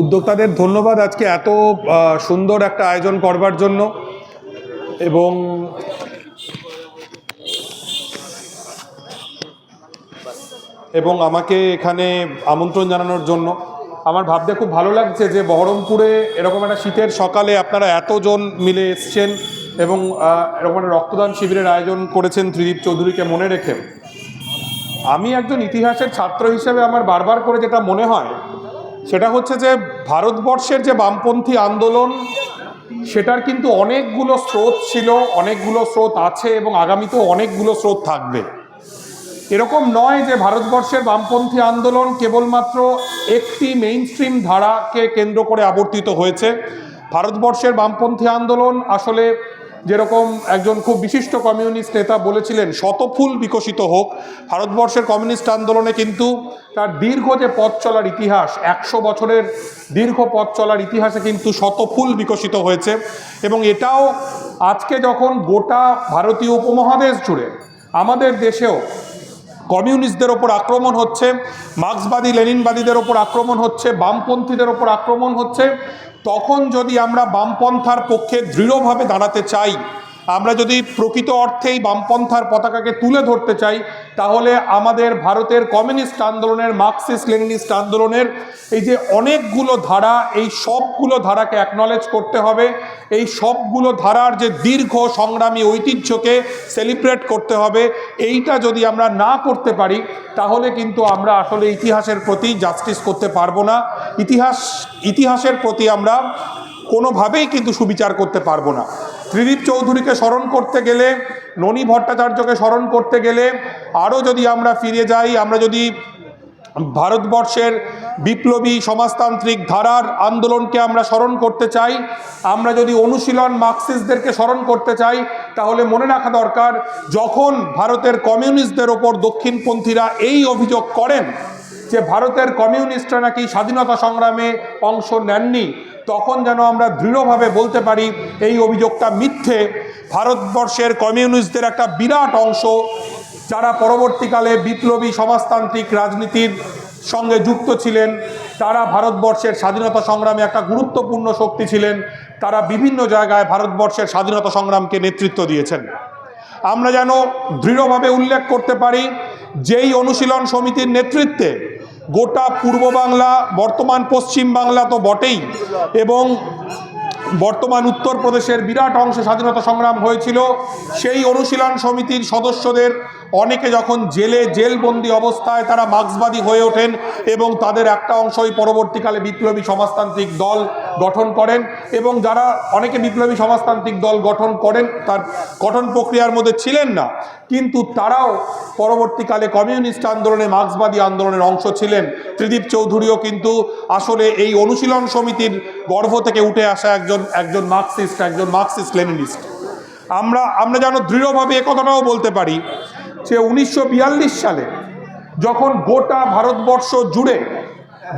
উদ্যোক্তাদের ধন্যবাদ আজকে এত সুন্দর একটা আয়োজন করবার জন্য। এবং এবং আমাকে এখানে আমন্ত্রণ জানানোর জন্য। আমার ভাবতে খুব ভালো লাগছে যে বহরমপুরে এরকম একটা শীতের সকালে আপনারা এতজন মিলে এসছেন এবং এরকম একটা রক্তদান শিবিরের আয়োজন করেছেন ত্রিদীপ চৌধুরীকে মনে রেখে। আমি একজন ইতিহাসের ছাত্র হিসেবে আমার বারবার করে যেটা মনে হয় সেটা হচ্ছে যে ভারতবর্ষের যে বামপন্থী আন্দোলন, সেটার কিন্তু অনেকগুলো স্রোত ছিল, অনেকগুলো স্রোত আছে এবং আগামীতেও অনেকগুলো স্রোত থাকবে। এরকম নয় যে ভারতবর্ষের বামপন্থী আন্দোলন কেবলমাত্র একটি মেইন স্ট্রিম ধারাকে কেন্দ্র করে আবর্তিত হয়েছে। ভারতবর্ষের বামপন্থী আন্দোলন আসলে যেরকম একজন খুব বিশিষ্ট কমিউনিস্ট নেতা বলেছিলেন, শতফুল বিকশিত হোক। ভারতবর্ষের কমিউনিস্ট আন্দোলনে কিন্তু তার দীর্ঘ যে পথ চলার ইতিহাস, একশো বছরের দীর্ঘ পথ চলার ইতিহাসে কিন্তু শতফুল বিকশিত হয়েছে। এবং এটাও আজকে যখন গোটা ভারতীয় উপমহাদেশ জুড়ে আমাদের দেশেও কমিউনিস্টদের ওপর আক্রমণ হচ্ছে, মার্ক্সবাদী, লেনিনবাদীদের ওপর আক্রমণ হচ্ছে, বামপন্থীদের ওপর আক্রমণ হচ্ছে তখন যদি আমরা বামপন্থার পক্ষে দৃঢ়ভাবে দাঁড়াতে চাই আমরা যদি প্রকৃত অর্থেই বামপন্থার পতাকাকে তুলে ধরতে চাই, তাহলে আমাদের ভারতের কমিউনিস্ট আন্দোলনের, মার্কসিস্ট লেনিনিস্ট আন্দোলনের এই যে অনেকগুলো ধারা, এই সবগুলো ধারাকে অ্যাকনলেজ করতে হবে। এই সবগুলো ধারার যে দীর্ঘ সংগ্রামী ঐতিহ্যকে সেলিব্রেট করতে হবে। এইটা যদি আমরা না করতে পারি, তাহলে কিন্তু আমরা আসলে ইতিহাসের প্রতি জাস্টিস করতে পারব না। ইতিহাস, ইতিহাসের প্রতি আমরা কোনোভাবেই কিন্তু সুবিচার করতে পারব না। ত্রিদীপ চৌধুরীকে স্মরণ করতে গেলে, ননী ভট্টাচার্যকে স্মরণ করতে গেলে, আরও যদি আমরা ফিরে যাই, আমরা যদি ভারতবর্ষের বিপ্লবী সমাজতান্ত্রিক ধারার আন্দোলনকে আমরা স্মরণ করতে চাই, আমরা যদি অনুশীলন মার্কসিস্টদেরকে স্মরণ করতে চাই, তাহলে মনে রাখা দরকার, যখন ভারতের কমিউনিস্টদের ওপর দক্ষিণপন্থীরা এই অভিযোগ করেন যে ভারতের কমিউনিস্টরা নাকি স্বাধীনতা সংগ্রামে অংশ নেননি তখন যেন আমরা দৃঢ়ভাবে বলতে পারি, এই অভিযোগটা মিথ্যে। ভারতবর্ষের কমিউনিস্টদের একটা বিরাট অংশ, যারা পরবর্তীকালে বিপ্লবী সমাজতান্ত্রিক রাজনীতির সঙ্গে যুক্ত ছিলেন, তারা ভারতবর্ষের স্বাধীনতা সংগ্রামে একটা গুরুত্বপূর্ণ শক্তি ছিলেন, তারা বিভিন্ন জায়গায় ভারতবর্ষের স্বাধীনতা সংগ্রামকে নেতৃত্ব দিয়েছেন। আমরা যেন দৃঢ়ভাবে উল্লেখ করতে পারি, যেই অনুশীলন সমিতির নেতৃত্বে গোটা পূর্ব বাংলা, বর্তমান পশ্চিম বাংলা তো বটেই। এবং বর্তমান উত্তরপ্রদেশের বিরাট অংশে স্বাধীনতা সংগ্রাম হয়েছিল। সেই অনুশীলন সমিতির সদস্যদের অনেকে যখন জেলে, জেলবন্দি অবস্থায় তারা মার্ক্সবাদী হয়ে ওঠেন এবং তাদের একটা অংশই পরবর্তীকালে বিপ্লবী সমাজতান্ত্রিক দল গঠন করেন এবং যারা অনেকে বিপ্লবী সমাজতান্ত্রিক দল গঠন করেন, তার গঠন প্রক্রিয়ার মধ্যে ছিলেন না। কিন্তু তারাও পরবর্তীকালে কমিউনিস্ট আন্দোলনে, মার্ক্সবাদী আন্দোলনের অংশ ছিলেন। ত্রিদীপ চৌধুরীও কিন্তু আসলে এই অনুশীলন সমিতির গর্ভ থেকে উঠে আসা একজন একজন মার্কসিস্ট একজন মার্কসিস্ট লেনিনিস্ট আমরা আমরা যেন দৃঢ়ভাবে একথাটাও বলতে পারি যে উনিশশো বিয়াল্লিশ সালে যখন গোটা ভারতবর্ষ জুড়ে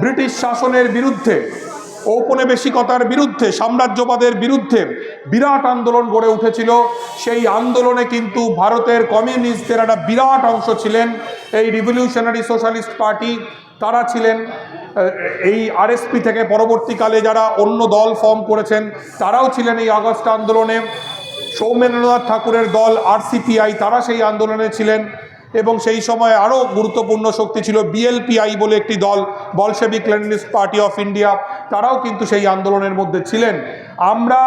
ব্রিটিশ শাসনের বিরুদ্ধে ঔপনিবেশিকতার বিরুদ্ধে, সাম্রাজ্যবাদের বিরুদ্ধে বিরাট আন্দোলন গড়ে উঠেছিল। সেই আন্দোলনে কিন্তু ভারতের কমিউনিস্টদের একটা বিরাট অংশ ছিলেন। এই রিভলিউশনারি সোশ্যালিস্ট পার্টি তারা ছিলেন। এই আরএসপি থেকে পরবর্তীকালে যারা অন্য দল ফর্ম করেছেন, তারাও ছিলেন এই আগস্ট আন্দোলনে। সৌমেন্দ্রনাথ ঠাকুরের দল আরসিপিআই, তারা সেই আন্দোলনে ছিলেন। এবং সেই সময় আরও গুরুত্বপূর্ণ শক্তি ছিল বিএলপিআই বলে একটি দল Bolshevik Leninist party of India তারাও কিন্তু সেই আন্দোলনের মধ্যে ছিলেন। আমরা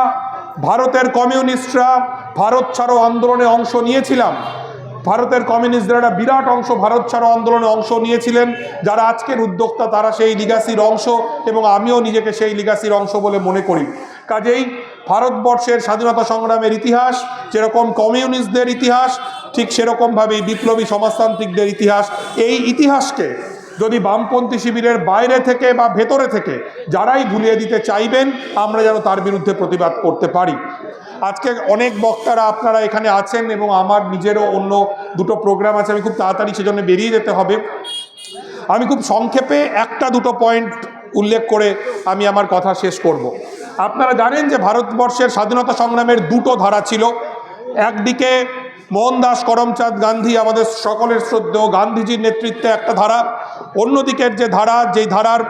ভারতের কমিউনিস্টরা ভারত ছাড়ো আন্দোলনে অংশ নিয়েছিলাম। ভারতের কমিউনিস্টদের একটা বিরাট অংশ ভারত ছাড়ো আন্দোলনে অংশ নিয়েছিলেন। যারা আজকের উদ্যোক্তা, তারা সেই লিগাসির অংশ এবং আমিও নিজেকে সেই লিগাসির অংশ বলে মনে করি। কাজেই ভারতবর্ষের স্বাধীনতা সংগ্রামের ইতিহাস, যেরকম কমিউনিস্টদের ইতিহাস ঠিক সেরকমভাবেই বিপ্লবী সমাজতান্ত্রিকদের ইতিহাস। এই ইতিহাসকে যদি বামপন্থী শিবিরের বাইরে থেকে বা ভেতরে থেকে যারাই ভুলিয়ে দিতে চাইবেন, আমরা যেন তার বিরুদ্ধে প্রতিবাদ করতে পারি। আজকে অনেক বক্তারা আপনারা এখানে আছেন এবং আমার নিজেরও অন্য দুটো প্রোগ্রাম আছে, আমি খুব তাড়াতাড়ি সেজন্য বেরিয়ে যেতে হবে। আমি খুব সংক্ষেপে একটা দুটো পয়েন্ট উল্লেখ করে আমি আমার কথা শেষ করব। আপনারা জানেন যে ভারতবর্ষের স্বাধীনতা সংগ্রামের দুটো ধারা ছিল। একদিকে মোহনদাস করমচাঁদ গান্ধী, আমাদের সকলের শ্রদ্ধেয় গান্ধীজির নেতৃত্বে একটা ধারা। অন্যদিকের যে ধারা, যেই ধারার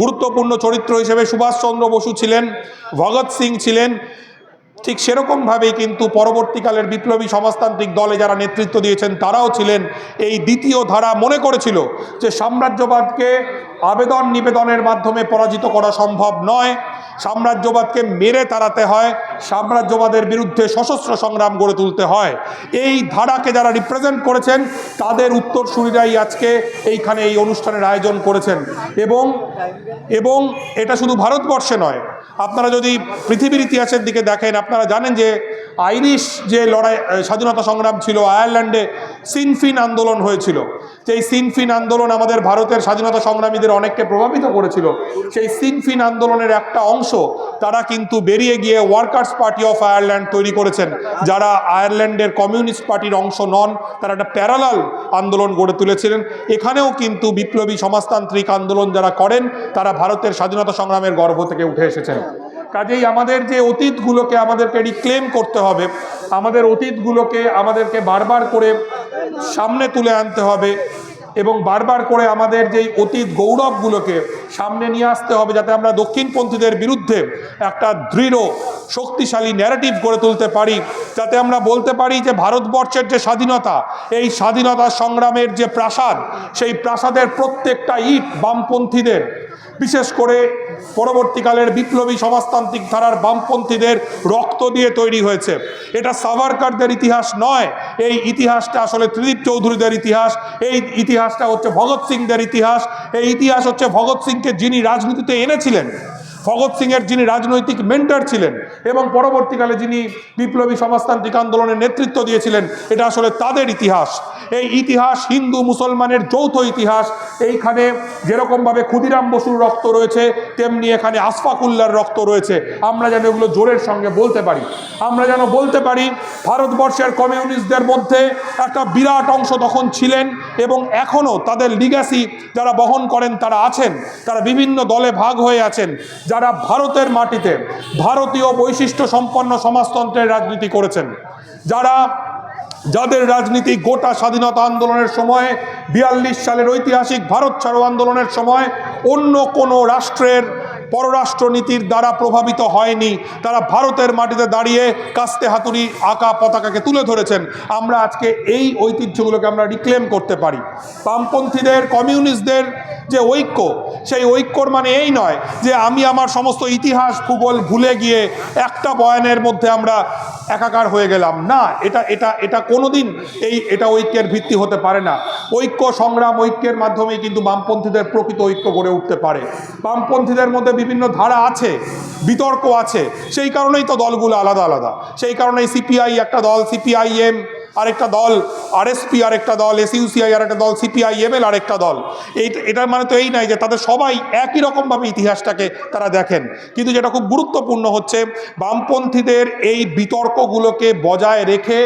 গুরুত্বপূর্ণ চরিত্র হিসেবে সুভাষচন্দ্র বসু ছিলেন, ভগৎ সিং ছিলেন, ঠিক সেরকমভাবেই কিন্তু পরবর্তীকালের বিপ্লবী সমাজতান্ত্রিক দলে যারা নেতৃত্ব দিয়েছেন, তারাও ছিলেন এই দ্বিতীয় ধারা মনে করেছিল যে সাম্রাজ্যবাদকে আবেদন নিবেদনের মাধ্যমে পরাজিত করা সম্ভব নয়। সাম্রাজ্যবাদকে মেরে তাড়াতে হয়, সাম্রাজ্যবাদের বিরুদ্ধে সশস্ত্র সংগ্রাম গড়ে তুলতে হয়। এই ধারাকে যারা রিপ্রেজেন্ট করেছেন, তাদের উত্তরসূরিরাই আজকে এইখানে এই অনুষ্ঠানের আয়োজন করেছেন। এবং এবং এটা শুধু ভারতবর্ষে নয়, আপনারা যদি পৃথিবীর ইতিহাসের দিকে দেখেন, আপনারা জানেন যে আইরিশ যে লড়াই, স্বাধীনতা সংগ্রাম ছিল, আয়ারল্যান্ডে সিনফিন আন্দোলন হয়েছিল। সেই সিনফিন আন্দোলন আমাদের ভারতের স্বাধীনতা সংগ্রামীদের অনেককে প্রভাবিত করেছিল, সেই সিনফিন আন্দোলনের একটা অংশ তারা কিন্তু বেরিয়ে গিয়ে ওয়ার্কার্স পার্টি অফ আয়ারল্যান্ড তৈরি করেছেন, যারা আয়ারল্যান্ডের কমিউনিস্ট পার্টির অংশ নন, তারা একটা প্যারালাল আন্দোলন গড়ে তুলেছিলেন। এখানেও কিন্তু বিপ্লবী সমাজতান্ত্রিক আন্দোলন যারা করেন, তারা ভারতের স্বাধীনতা সংগ্রামের গর্ভ থেকে উঠে এসেছেন। কাজেই আমাদের যে অতীতগুলোকে আমাদেরকে রিক্লেম করতে হবে, আমাদের অতীতগুলোকে আমাদেরকে বারবার করে সামনে তুলে আনতে হবে এবং বারবার করে আমাদের যেই অতীত গৌরবগুলোকে সামনে নিয়ে আসতে হবে যাতে আমরা দক্ষিণপন্থীদের বিরুদ্ধে একটা দৃঢ় শক্তিশালী ন্যারেটিভ গড়ে তুলতে পারি। যাতে আমরা বলতে পারি যে ভারতবর্ষের যে স্বাধীনতা, এই স্বাধীনতা সংগ্রামের যে প্রাসাদ, সেই প্রাসাদের প্রত্যেকটা ইট বামপন্থীদের, বিশেষ করে পরবর্তীকালের বিপ্লবী সমাজতান্ত্রিক ধারার বামপন্থীদের রক্ত দিয়ে তৈরি হয়েছে। এটা সাভারকারদের ইতিহাস নয়, এই ইতিহাসটা আসলে ত্রিদীপ চৌধুরীদের ইতিহাস, এই ইতিহাসটা হচ্ছে ভগৎ সিংদের ইতিহাস, এই ইতিহাস হচ্ছে ভগৎ সিংকে যিনি রাজনীতিতে এনেছিলেন ভগৎ সিংয়ের যিনি রাজনৈতিক মেন্টার ছিলেন এবং পরবর্তীকালে যিনি বিপ্লবী সমাজতান্ত্রিক আন্দোলনের নেতৃত্ব দিয়েছিলেন, এটা আসলে তাদের ইতিহাস। এই ইতিহাস হিন্দু মুসলমানের যৌথ ইতিহাস। এইখানে যেরকমভাবে ক্ষুদিরাম বসুর রক্ত রয়েছে, তেমনি এখানে আশফাকুল্লার রক্ত রয়েছে। আমরা যেন এগুলো জোরের সঙ্গে বলতে পারি। আমরা যেন বলতে পারি, ভারতবর্ষের কমিউনিস্টদের মধ্যে একটা বিরাট অংশ তখন ছিলেন এবং এখনও তাদের লিগ্যাসি যারা বহন করেন তারা আছেন। তারা বিভিন্ন দলে ভাগ হয়ে আছেন। যারা ভারতের মাটিতে ভারতীয় বৈশিষ্ট্য সম্পন্ন সমাজতন্ত্রের রাজনীতি করেছেন, যারা যাদের রাজনীতি গোটা স্বাধীনতা আন্দোলনের সময়, বিয়াল্লিশ সালের ঐতিহাসিক ভারত ছাড়ো আন্দোলনের সময় অন্য কোনো রাষ্ট্রের পররাষ্ট্রনীতির দ্বারা প্রভাবিত হয়নি। তারা ভারতের মাটিতে দাঁড়িয়ে কাস্তে হাতুড়ি আঁকা পতাকাকে তুলে ধরেছেন। আমরা আজকে এই ঐতিহ্যগুলোকে আমরা রিক্লেম করতে পারি। বামপন্থীদের, কমিউনিস্টদের যে ঐক্য, সেই ঐক্যর মানে এই নয় যে আমি আমার সমস্ত ইতিহাস, ভূগোল ভুলে গিয়ে একটা বয়ানের মধ্যে আমরা একাকার হয়ে গেলাম। না, এটা এটা এটা কোনোদিন এই, এটা ঐক্যের ভিত্তি হতে পারে না। ঐক্য সংগ্রাম ঐক্যের মাধ্যমেই কিন্তু বামপন্থীদের প্রকৃত ঐক্য গড়ে উঠতে পারে। বামপন্থীদের মধ্যে বিভিন্ন ধারা আছে, বিতর্ক আছে। সেই কারণেই তো দলগুলো আলাদা আলাদা। সেই কারণেই সিপিআই একটা দল, সিপিআইএম আরেকটা দল আরএসপি আরেকটা দল এসইউসিআই আরেকটা দল সিপিআই সিপিআইএমএল আরেকটা দল। এই এটার মানে তো এই নাই যে তাদের সবাই একই রকমভাবে ইতিহাসটাকে তারা দেখেন। কিন্তু যেটা খুব গুরুত্বপূর্ণ হচ্ছে, বামপন্থীদের এই বিতর্কগুলোকে বজায় রেখে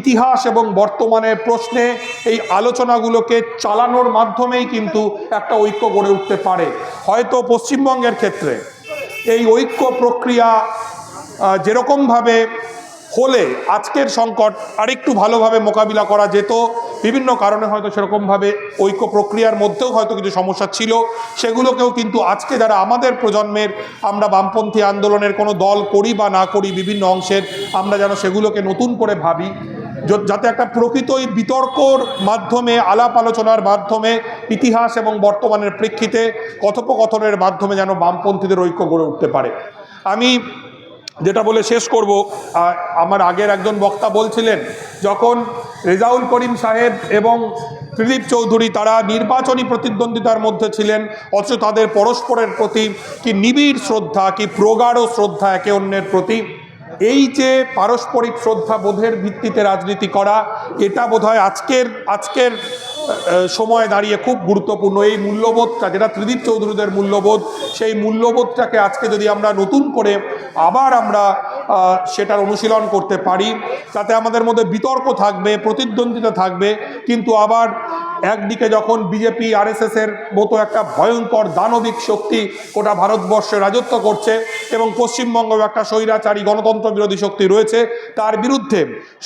ইতিহাস এবং বর্তমানের প্রশ্নে এই আলোচনাগুলোকে চালানোর মাধ্যমেই কিন্তু একটা ঐক্য গড়ে উঠতে পারে। হয়তো পশ্চিমবঙ্গের ক্ষেত্রে এই ঐক্য প্রক্রিয়া যেরকমভাবে হলে আজকের সংকট আরেকটু ভালোভাবে মোকাবিলা করা যেত। বিভিন্ন কারণে হয়তো সেরকমভাবে ঐক্য প্রক্রিয়ার মধ্যেও হয়তো কিছু সমস্যা ছিল। সেগুলোকেও কিন্তু আজকে যারা আমাদের প্রজন্মের আমরা বামপন্থী আন্দোলনের কোনো দল করি বা না করি বিভিন্ন অংশের, আমরা যেন সেগুলোকে নতুন করে ভাবি। যাতে একটা প্রকৃতই বিতর্কর মাধ্যমে, আলাপ আলোচনার মাধ্যমে, ইতিহাস এবং বর্তমানের প্রেক্ষিতে কথোপকথনের মাধ্যমে যেন বামপন্থীদের ঐক্য গড়ে উঠতে পারে। আমি যেটা বলে শেষ করব আমার আগের একজন বক্তা বলছিলেন, যখন রেজাউল করিম সাহেব এবং ত্রিদীপ চৌধুরী তারা নির্বাচনী প্রতিদ্বন্দ্বিতার মধ্যে ছিলেন, অথচ তাদের পরস্পরের প্রতি কি নিবিড় শ্রদ্ধা, কি প্রগাঢ় শ্রদ্ধা একে অন্যের প্রতি এই যে পারস্পরিক শ্রদ্ধা বোধের ভিত্তিতে রাজনীতি করা, এটা বোধহয় আজকের আজকের সময় দাঁড়িয়ে খুব গুরুত্বপূর্ণ। এই মূল্যবোধটা, যেটা ত্রিদীপ চৌধুরীদের মূল্যবোধ, সেই মূল্যবোধটাকে আজকে যদি আমরা নতুন করে আবার আমরা সেটার অনুশীলন করতে পারি। তাতে আমাদের মধ্যে বিতর্ক থাকবে, প্রতিদ্বন্দ্বিতা থাকবে। কিন্তু আবার একদিকে যখন বিজেপি আরএসএসের মতো একটা ভয়ঙ্কর দানবিক শক্তি গোটা ভারতবর্ষে রাজত্ব করছে এবং পশ্চিমবঙ্গেও একটা স্বৈরাচারী গণতন্ত্র বিরোধী শক্তি রয়েছে, তার বিরুদ্ধে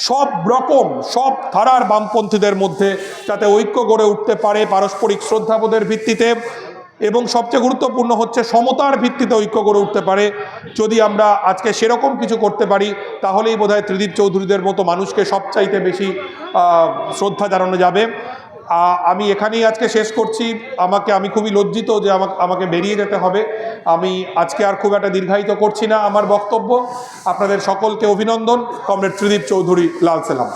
সব রকম, সব ধারার বামপন্থীদের মধ্যে যাতে ঐক্য গড়ে উঠতে পারে পারস্পরিক শ্রদ্ধাবোধের ভিত্তিতে এবং সবচেয়ে গুরুত্বপূর্ণ হচ্ছে সমতার ভিত্তিতে ঐক্য গড়ে উঠতে পারে। যদি আমরা আজকে সেরকম কিছু করতে পারি, তাহলেই বোধহয় ত্রিদীপ চৌধুরীদের মতো মানুষকে সবচাইতে বেশি শ্রদ্ধা জানানো যাবে। আমি এখানেই আজকে শেষ করছি। আমাকে, আমি খুবই লজ্জিত যে আমাকে আমাকে বেরিয়ে যেতে হবে। আমি আজকে আর খুব একটা দীর্ঘায়িত করছি না আমার বক্তব্য। আপনাদের সকলকে অভিনন্দন। কমরেড ত্রিদীপ চৌধুরী, লাল সেলাম।